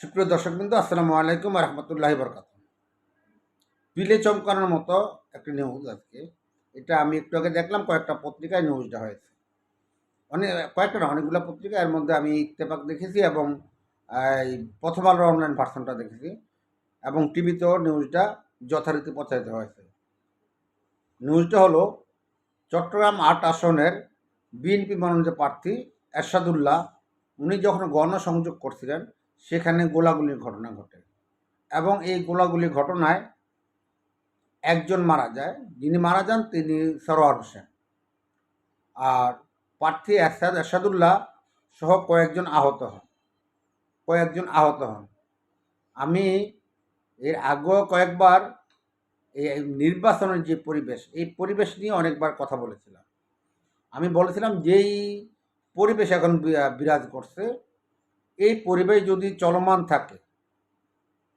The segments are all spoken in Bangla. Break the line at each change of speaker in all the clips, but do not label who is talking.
সুপ্রিয় দর্শক বিন্দু আসসালামু আলাইকুম রহমতুল্লাহি বরকাত পিলে চমকানোর মতো একটি নিউজ আজকে। এটা আমি একটু আগে দেখলাম, কয়েকটা পত্রিকায় নিউজটা হয়েছে। অনেক কয়েকটা না, অনেকগুলো পত্রিকা, এর মধ্যে আমি ইত্তেফাক দেখেছি এবং এই প্রথম আলো অনলাইন ভার্সনটা দেখেছি এবং টিভিতেও নিউজটা যথারীতি প্রচারিত হয়েছে। নিউজটা হলো, চট্টগ্রাম আট আসনের বিএনপি মনোনীত প্রার্থী এরশাদুল্লাহ, উনি যখন গণসংযোগ করছিলেন সেখানে গোলাগুলির ঘটনা ঘটে। এবং এই গোলাগুলির ঘটনায় একজন মারা যায়, যিনি মারা যান তিনি সরোয়ার হোসেন। আর প্রার্থী এরশাদ, এরশাদুল্লাহ সহ কয়েকজন আহত হন। কয়েকজন আহত হন। আমি এর আগেও কয়েকবার এই নির্বাচনের যে পরিবেশ, এই পরিবেশ নিয়ে অনেকবার কথা বলেছিলাম। আমি বলেছিলাম, যেই পরিবেশ এখন বিরাজ করছে এই পরিবেশ যদি চলমান থাকে,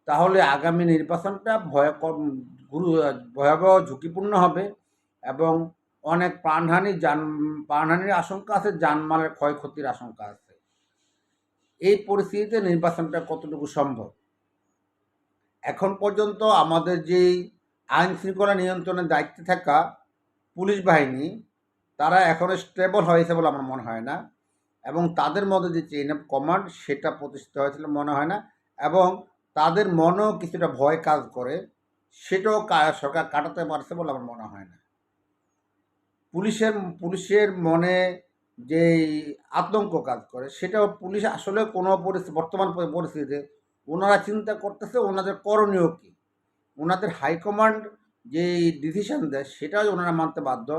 তাহলে আগামী নির্বাচনটা ভয় গুরু, ভয়াবহ ঝুঁকিপূর্ণ হবে এবং অনেক প্রাণহানি যান, প্রাণহানির আশঙ্কা আছে জানমালের ক্ষয়ক্ষতির আশঙ্কা আছে। এই পরিস্থিতিতে নির্বাচনটা কতটুকু সম্ভব? এখন পর্যন্ত আমাদের যেই আইন শৃঙ্খলা নিয়ন্ত্রণের দায়িত্বে থাকা পুলিশ বাহিনী, তারা এখনও স্টেবল হয়েছে বলে আমার মনে হয় না। এবং তাদের মধ্যে যে চেইন অফ কমান্ড সেটা প্রতিষ্ঠিত হয়েছিল মনে হয় না এবং তাদের মনেও কিছুটা ভয় কাজ করে, সেটাও সরকার কাটাতে পারছে বলে আমার মনে হয় না। পুলিশের পুলিশের মনে যে আতঙ্ক কাজ করে, সেটাও পুলিশ আসলে কোনো পরিস্থিতি বর্তমান পরিস্থিতিতে ওনারা চিন্তা করতেছে ওনাদের করণীয় কী? ওনাদের হাইকমান্ড যে ডিসিশন দেয় সেটাও ওনারা মানতে বাধ্য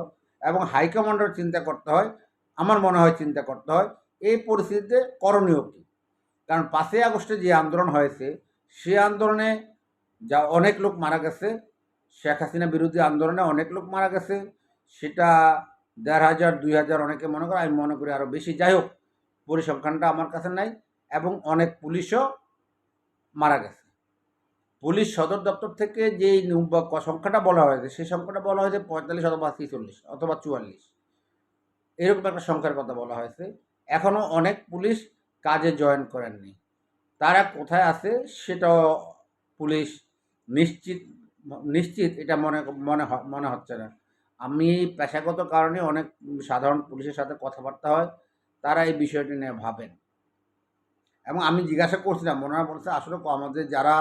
এবং হাইকমান্ডের চিন্তা করতে হয় আমার মনে হয় চিন্তা করতে হয়, এই পরিস্থিতিতে করণীয় কী? কারণ পাঁচই আগস্টে যে আন্দোলন হয়েছে সে আন্দোলনে যা অনেক লোক মারা গেছে, শেখ হাসিনা বিরোধী আন্দোলনে অনেক লোক মারা গেছে, সেটা দেড় হাজার, দুই হাজার অনেকে মনে করে, আমি মনে করি আরও বেশি। যাই হোক, পরিসংখ্যানটা আমার কাছে নাই এবং অনেক পুলিশও মারা গেছে। পুলিশ সদর দপ্তর থেকে যে সংখ্যাটা বলা হয়েছে, সেই সংখ্যাটা বলা হয়েছে পঁয়তাল্লিশ অথবা ছিচল্লিশ অথবা চুয়াল্লিশ। এরকম একটা সংখ্যার কথা বলা হয়েছে। এখনও অনেক পুলিশ কাজে জয়েন করেননি। তারা কোথায় আছে সেটাও পুলিশ নিশ্চিত নিশ্চিত এটা মনে মনে মনে হচ্ছে না। আমি পেশাগত কারণে অনেক সাধারণ পুলিশের সাথে কথাবার্তা হয়, তারা এই বিষয়টি নিয়ে ভাবেন। এবং আমি জিজ্ঞাসা করছিলাম ওনারা বলছে আসলে আমাদের যারা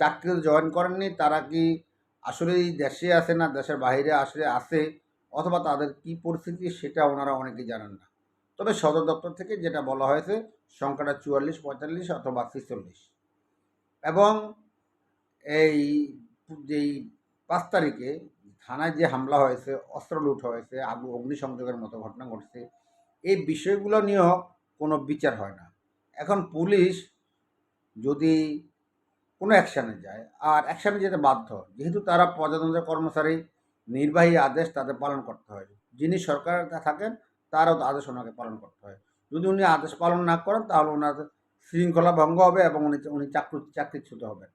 চাকরিতে জয়েন করেননি তারা কি আসলে দেশে আছে না দেশের বাইরে আসলে আছে? অথবা তাদের কি পরিস্থিতি সেটা ওনারা অনেকে জানেন না। তবে সদর দপ্তর থেকে যেটা বলা হয়েছে, সংখ্যাটা চুয়াল্লিশ, পঁয়তাল্লিশ অথবা ছিচল্লিশ। এবং এই যেই পাঁচ তারিখে থানায় যে হামলা হয়েছে, অস্ত্র লুট হয়েছে, আগু অগ্নিসংযোগের মতো ঘটনা ঘটছে, এই বিষয়গুলো নিয়েও কোনো বিচার হয় না। এখন পুলিশ যদি কোনো অ্যাকশানে যায়, আর অ্যাকশানে যেতে বাধ্য, যেহেতু তারা প্রজাতন্ত্রের কর্মচারী নির্বাহী আদেশ তাদের পালন করতে হয়। যিনি সরকার থাকেন, তারও আদেশ ওনাকে পালন করতে হয়। যদি উনি আদেশ পালন না করেন, তাহলে ওনার শৃঙ্খলা ভঙ্গ হবে এবং উনি উনি চাকরি, চাকরিচ্যুত হবেন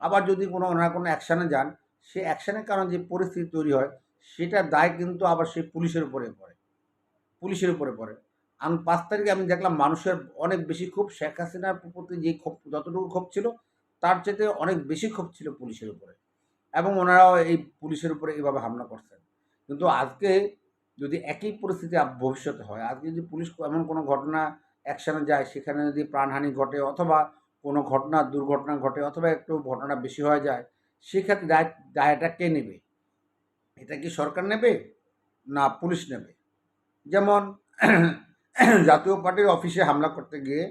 আবার যদি কোনো, ওনারা কোনো অ্যাকশানে যান, সে অ্যাকশানের কারণে যে পরিস্থিতি তৈরি হয়, সেটার দায় কিন্তু আবার সেই পুলিশের উপরে পড়ে। পুলিশের উপরে পড়ে। আমি পাঁচ তারিখে আমি দেখলাম মানুষের অনেক বেশি ক্ষোভ। শেখ হাসিনার প্রতি যে ক্ষোভ, যতটুকু ক্ষোভ ছিল, তার চেয়ে অনেক বেশি ক্ষোভ ছিল পুলিশের উপরে। এবং ওনারাও এই পুলিশের উপরে এইভাবে হামলা করছেন। কিন্তু আজকে যদি একই পরিস্থিতি ভবিষ্যতে হয়, আজকে যদি পুলিশ এমন কোনো ঘটনা অ্যাকশানে যায়, সেখানে যদি প্রাণহানি ঘটে অথবা কোনো ঘটনা, দুর্ঘটনা ঘটে অথবা একটু ঘটনা বেশি হয়ে যায়, সেক্ষেত্রে দায় দায়টা কে নেবে? এটা কি সরকার নেবে না পুলিশ নেবে? যেমন জাতীয় পার্টির অফিসে হামলা করতে গিয়ে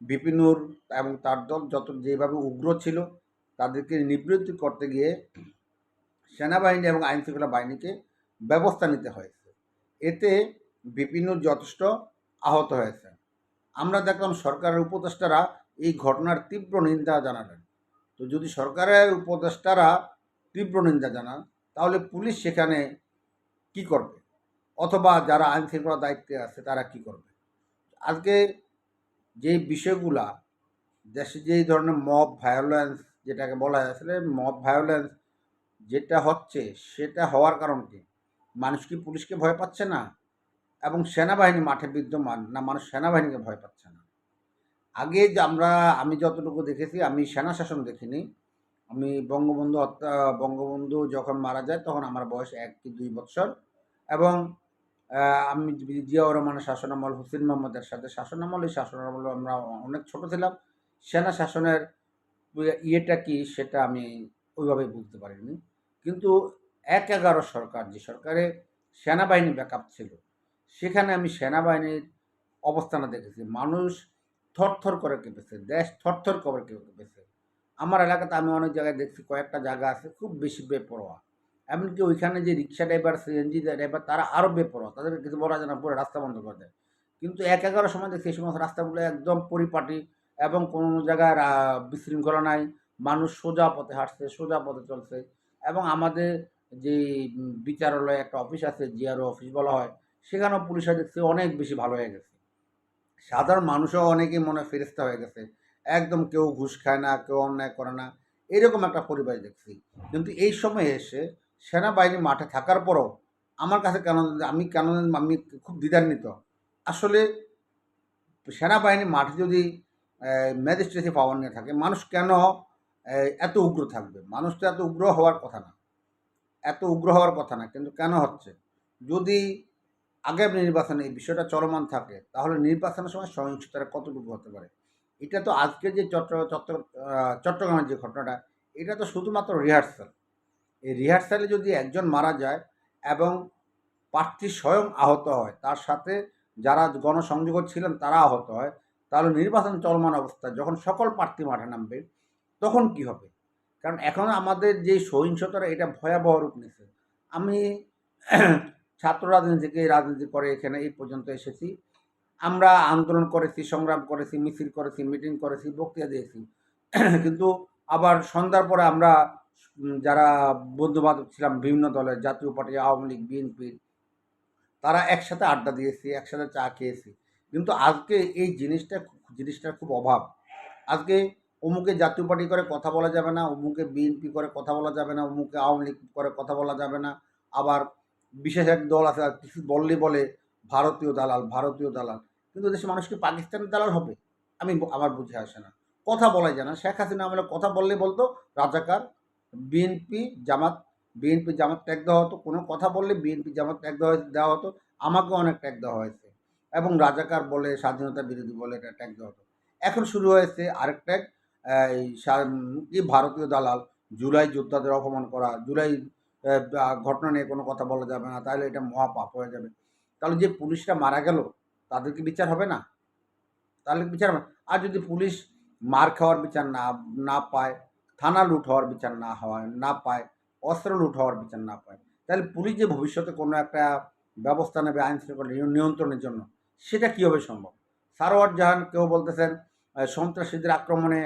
বিপিনুর এবং তার দল যত যেভাবে উগ্র ছিল তাদেরকে নিবৃত্তি করতে গিয়ে সেনাবাহিনী এবং আইন শৃঙ্খলা বাহিনীকে ব্যবস্থা নিতে হয়েছে। এতে বিপিনুর যথেষ্ট আহত হয়েছে আমরা দেখলাম সরকারের উপদেষ্টারা এই ঘটনার তীব্র নিন্দা জানালেন। তো যদি সরকারের উপদেষ্টারা তীব্র নিন্দা জানান, তাহলে পুলিশ সেখানে কি করবে? অথবা যারা আইন শৃঙ্খলা দায়িত্বে আছে, তারা কি করবে? আজকে যে বিষয়গুলা, দেশে যেই ধরনের মব ভায়োলেন্স যেটাকে বলা হয়, আসলে মব ভায়োলেন্স যেটা হচ্ছে, সেটা হওয়ার কারণ কি? মানুষ কি পুলিশকে ভয় পাচ্ছে না? এবং সেনাবাহিনী মাঠে বিদ্যমান না মানুষ সেনাবাহিনীকে ভয় পাচ্ছে না? আগে যে আমরা, আমি যতটুকু দেখেছি, আমি সেনা শাসন দেখিনি। আমি বঙ্গবন্ধু হত্যা, বঙ্গবন্ধু যখন মারা যায়, তখন আমার বয়স এক কি দুই বছর এবং আমি জিয়াউর রহমানের শাসনামল, হুসেন মোহাম্মদের সাথে শাসনামল, এই শাসনামল আমরা অনেক ছোট ছিলাম। সেনা শাসনের ইয়েটা কি সেটা আমি ওইভাবে বুঝতে পারিনি। কিন্তু এক এগারো সরকার, যে সরকারে সেনাবাহিনী ব্যাকআপ ছিল, সেখানে আমি সেনাবাহিনীর অবস্থানে দেখেছি। মানুষ থরথর করে কেঁপেছে, দেশ থরথর করে কেঁপেছে। আমার এলাকাতে আমি অনেক জায়গায় দেখছি, কয়েকটা জায়গা আছে খুব বেশি বেপরোয়া। এমনকি ওইখানে যে রিক্সা ড্রাইভার সিএনজি ড্রাইভার তারা আরও বেপরোয়া, তাদেরকে কিছু বলা যায় না, পুরো রাস্তা বন্ধ করে দেয়। কিন্তু এক এগারো সময় দেখছি সমস্ত রাস্তাগুলো একদম পরিপাটি এবং কোনো জায়গায় বিশৃঙ্খলা নাই। মানুষ সোজা পথে হাঁটছে, সোজা পথে চলছে। এবং আমাদের যে বিচারালয় একটা অফিস আছে, জিআরও অফিস বলা হয়, সেখানেও পুলিশরা দেখছি অনেক বেশি ভালো হয়ে গেছে। সাধারণ মানুষও অনেকেই মনে ফেরিস্তা হয়ে গেছে। একদম কেউ ঘুষ খায় না, কেউ অন্যায় করে না। এরকম একটা পরিবেশ দেখছি। কিন্তু এই সময়ে এসে সেনাবাহিনী মাঠে থাকার পরও আমার কাছে কেন, আমি কেন, আমি খুব দ্বিধান্বিত। আসলে সেনাবাহিনী মাঠে যদি ম্যাজিস্ট্রেসি পাওয়ার নিয়ে থাকে। মানুষ কেন এত উগ্র থাকবে? মানুষ তো এত উগ্র হওয়ার কথা না। এত উগ্র হওয়ার কথা না, কিন্তু কেন হচ্ছে? যদি আগের নির্বাচনে এই বিষয়টা চলমান থাকে, তাহলে নির্বাচনের সময় সহিংসতাটা কতটুকু হতে পারে? এটা তো আজকে যে চট্ট চট্ট চট্টগ্রামের যে ঘটনাটা, এটা তো শুধুমাত্র রিহার্সাল। এই রিহার্সালে যদি একজন মারা যায় এবং প্রার্থী স্বয়ং আহত হয়, তার সাথে যারা গণসংযোগ ছিলেন তারা আহত হয় তাহলে নির্বাচন চলমান অবস্থা, যখন সকল প্রার্থী মাঠে নামবে, তখন কি হবে? কারণ এখন আমাদের যে সহিংসতাটা, এটা ভয়াবহ রূপ নিয়েছে। আমি ছাত্র রাজনীতিকে রাজনীতি করে এখানে এই পর্যন্ত এসেছি। আমরা আন্দোলন করেছি, সংগ্রাম করেছি, মিছিল করেছি, মিটিং করেছি, বক্তৃতা দিয়েছি। কিন্তু আবার সন্ধ্যার পরে আমরা যারা বন্ধু বান্ধব ছিলাম, বিভিন্ন দলের জাতীয় পার্টি, আওয়ামী লীগ, বিএনপি, তারা একসাথে আড্ডা দিয়েছি, একসাথে চা খেয়েছি। কিন্তু আজকে এই জিনিসটা জিনিসটার খুব অভাব। আজকে অমুকে জাতীয় পার্টি করে কথা বলা যাবে না, অমুকে বিএনপি করে কথা বলা যাবে না, অমুকে আওয়ামী লীগ করে কথা বলা যাবে না, আবার বিশেষ এক দল আছে, কিছু বললে বলে ভারতীয় দালাল ভারতীয় দালাল। কিন্তু দেশের মানুষ কি পাকিস্তানের দালাল হবে? আমি আমার বুঝে আসে না। কথা বলাই যায় না। শেখ হাসিনা আমলে কথা বললে বলতো, রাজাকার BNP Jamaat BNP Jamaat tag দেওয়া হতো, কোনো কথা বললে বিএনপি জামাত ট্যাগ দেওয়া দেওয়া হতো আমাকে অনেক ট্যাগ দেওয়া হয়েছে। এবং রাজাকার বলে, স্বাধীনতা বিরোধী বলে এটা ট্যাগ দেওয়া হতো। এখন শুরু হয়েছে আরেক ট্যাগ এই ভারতীয় দালাল, জুলাই যোদ্ধাদের অপমান করা, জুলাই ঘটনা নিয়ে কোনো কথা বলা যাবে না, তাহলে এটা মহাপাপ হয়ে যাবে। তাহলে যে পুলিশরা মারা গেল, তাদের কি বিচার হবে না? তাহলে বিচার হবে? আর যদি পুলিশ মার খাওয়ার বিচার না না পায়, থানা লুট হওয়ার বিচার না হয়, না পায়, অস্ত্র লুট হওয়ার বিচার না পায়, তাহলে পুলিশ যে ভবিষ্যতে কোনো একটা ব্যবস্থা নেবে আইন শৃঙ্খলা নিয়- নিয়ন্ত্রণের জন্য সেটা কীভাবে সম্ভব? সারোয়ার জাহান কেউ বলতেছেন সন্ত্রাসীদের আক্রমণে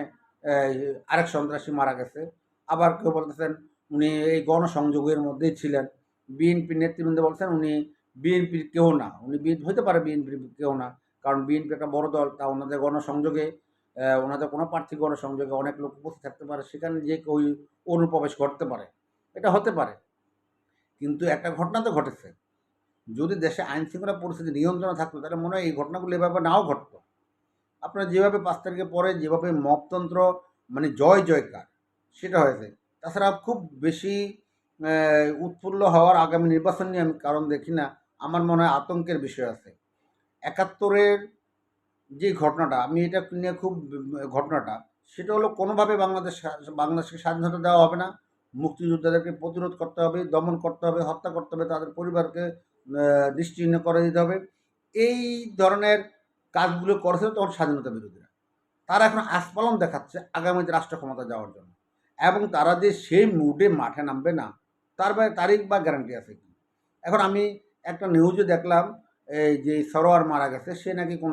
আরেক সন্ত্রাসী মারা গেছে। আবার কেউ বলতেছেন, উনি এই গণসংযোগের মধ্যেই ছিলেন। বিএনপি নেতৃবৃন্দ বলছেন, উনি বিএনপির কেউ না। উনি বিএনপি হতে পারে বিএনপির কেউ না। কারণ বিএনপি একটা বড় দল, তা ওনাদের গণসংযোগে ওনাদের কোনো প্রার্থী গণসংযোগে অনেক লোক উপস্থিত থাকতে পারে, সেখানে যে কেউ অনুপ্রবেশ ঘটতে পারে। এটা হতে পারে। কিন্তু একটা ঘটনা তো ঘটেছে। যদি দেশে আইন শৃঙ্খলা পরিস্থিতি নিয়ন্ত্রণে থাকতো, তাহলে মনে হয় এই ঘটনাগুলো এভাবে নাও ঘটতো। আপনারা যেভাবে পাঁচ তারিখে পরে যেভাবে মপতন্ত্র মানে জয় জয়কার, সেটা হয়েছে। তাছাড়া খুব বেশি উৎফুল্ল হওয়ার আগামী নির্বাচন নিয়ে আমি কারণ দেখি না, আমার মনে হয় আতঙ্কের বিষয় আছে। একাত্তরের যে ঘটনাটা, আমি এটা নিয়ে খুব ঘটনাটা, সেটা হলো কোনোভাবে বাংলাদেশ বাংলাদেশকে স্বাধীনতা দেওয়া হবে না। মুক্তিযোদ্ধাদেরকে প্রতিরোধ করতে হবে, দমন করতে হবে, হত্যা করতে হবে, তাদের পরিবারকে নিশ্চিহ্ন করে দিতে হবে। এই ধরনের কাজগুলো করেছিল তখন স্বাধীনতা বিরোধীরা। তারা এখন আস্ফালন দেখাচ্ছে আগামীতে রাষ্ট্র ক্ষমতা যাওয়ার জন্য। এবং তারা যে সেই মুডে মাঠে নামবে না, তার বা তারিখ বা গ্যারান্টি আছে কি? এখন আমি একটা নিউজে দেখলাম, এই যে সরোয়ার মারা গেছে, সে নাকি কোন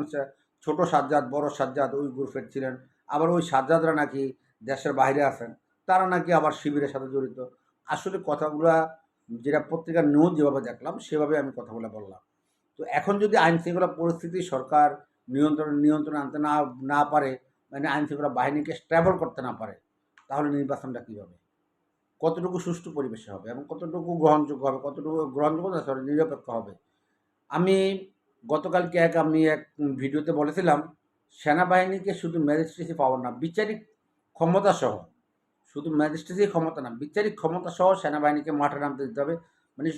ছোট সাজ্জাদ, বড় সাজ্জাদ ওই গ্রুপের ছিলেন। আবার ওই সাজ্জাদরা নাকি দেশের বাইরে আছেন। তারা নাকি আবার শিবিরের সাথে জড়িত। আসলে কথাগুলা যেটা পত্রিকার নিউজ যেভাবে দেখলাম, সেভাবে আমি কথা বলে বললাম। তো এখন যদি আইন শৃঙ্খলা পরিস্থিতি সরকার নিয়ন্ত্রণ, নিয়ন্ত্রণে আনতে না না পারে মানে আইন শৃঙ্খলা বাহিনীকে স্ট্যাবল করতে না পারে, তাহলে নির্বাচনটা কী হবে কতটুকু সুষ্ঠু পরিবেশে হবে এবং কতটুকু গ্রহণযোগ্য হবে, কতটুকু গ্রহণযোগ্য না সরি নিরপেক্ষ হবে? আমি গতকালকে এক, আমি এক ভিডিওতে বলেছিলাম, সেনাবাহিনীকে শুধু ম্যাজিস্ট্রেসি পাওয়ার না, বিচারিক ক্ষমতা সহ শুধু ম্যাজিস্ট্রেসি ক্ষমতা না, বিচারিক ক্ষমতা সহ সেনাবাহিনীকে মাঠে নামতে দিতে হবে। মানে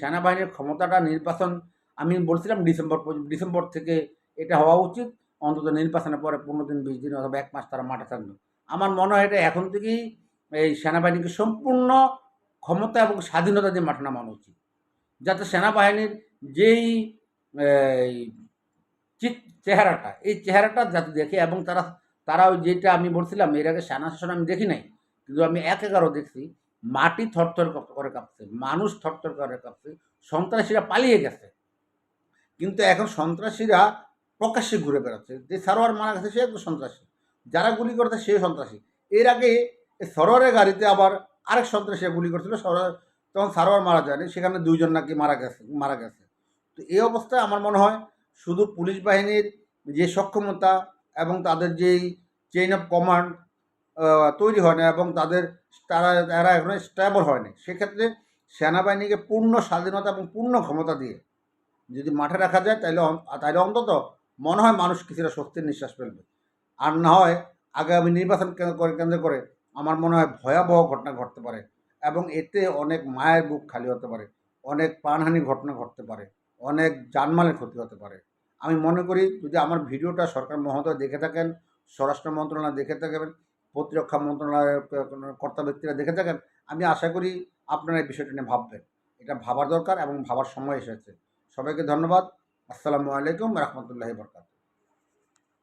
সেনাবাহিনীর ক্ষমতাটা নির্বাচন, আমি বলছিলাম ডিসেম্বর ডিসেম্বর থেকে এটা হওয়া উচিত। অন্তত নির্বাচনের পরে পনেরো দিন, বিশ দিন অথবা এক মাস তারা মাঠে থাকবে। আমার মনে হয় এটা এখন থেকেই এই সেনাবাহিনীকে সম্পূর্ণ ক্ষমতা এবং স্বাধীনতা দিয়ে মাঠে নামানো উচিত। যাতে সেনাবাহিনীর যেই চেহারাটা, এই চেহারাটা যাতে দেখে এবং তারা তারা ওই যেটা আমি বলছিলাম, এর আগে সেনা শাসন আমি দেখি নাই। কিন্তু আমি এক এগারো দেখছি, মাটি থরথর করে কাঁপছে, মানুষ থরথর করে কাঁপছে, সন্ত্রাসীরা পালিয়ে গেছে। কিন্তু এখন সন্ত্রাসীরা প্রকাশ্যে ঘুরে বেড়াচ্ছে। যে সারোয়ার মারা গেছে, সে একটু সন্ত্রাসী। যারা গুলি করছে, সে সন্ত্রাসী। এর আগে সরোয়ারের গাড়িতে আবার আরেক সন্ত্রাসী গুলি করছিল, সরোয়ার তখন সারোয়ার মারা যায়নি, সেখানে দুইজন নাকি মারা গেছে মারা গেছে। তো এই অবস্থায় আমার মনে হয় শুধু পুলিশ বাহিনীর যে সক্ষমতা এবং তাদের যেই চেইন অফ কমান্ড তৈরি হয় না এবং তাদের তারা তারা এখনও স্টেবল হয়নি সেক্ষেত্রে সেনাবাহিনীকে পূর্ণ স্বাধীনতা এবং পূর্ণ ক্ষমতা দিয়ে যদি মাঠে রাখা যায় তাহলে তাহলে অন্তত মনে হয় মানুষ কিছুটা স্বস্তির নিঃশ্বাস ফেলবে। আর না হয় আগামী নির্বাচন কেন্দ্র করে আমার মনে হয় ভয়াবহ ঘটনা ঘটতে পারে এবং এতে অনেক মায়ের বুক খালি হতে পারে, অনেক প্রাণহানি ঘটনা ঘটতে পারে, অনেক জানমালের ক্ষতি হতে পারে। আমি মনে করি যদি আমার ভিডিওটা সরকার মহোদয় দেখে থাকেন, স্বরাষ্ট্র মন্ত্রণালয় দেখে থাকেন প্রতিরক্ষা মন্ত্রণালয়ের কর্তা ব্যক্তিরা দেখে থাকেন, আমি আশা করি আপনারা এই বিষয়টা নিয়ে ভাববেন। এটা ভাবার দরকার এবং ভাবার সময় এসেছে। সবাইকে ধন্যবাদ। আসসালামু আলাইকুম রহমতুল্লাহ বরকাত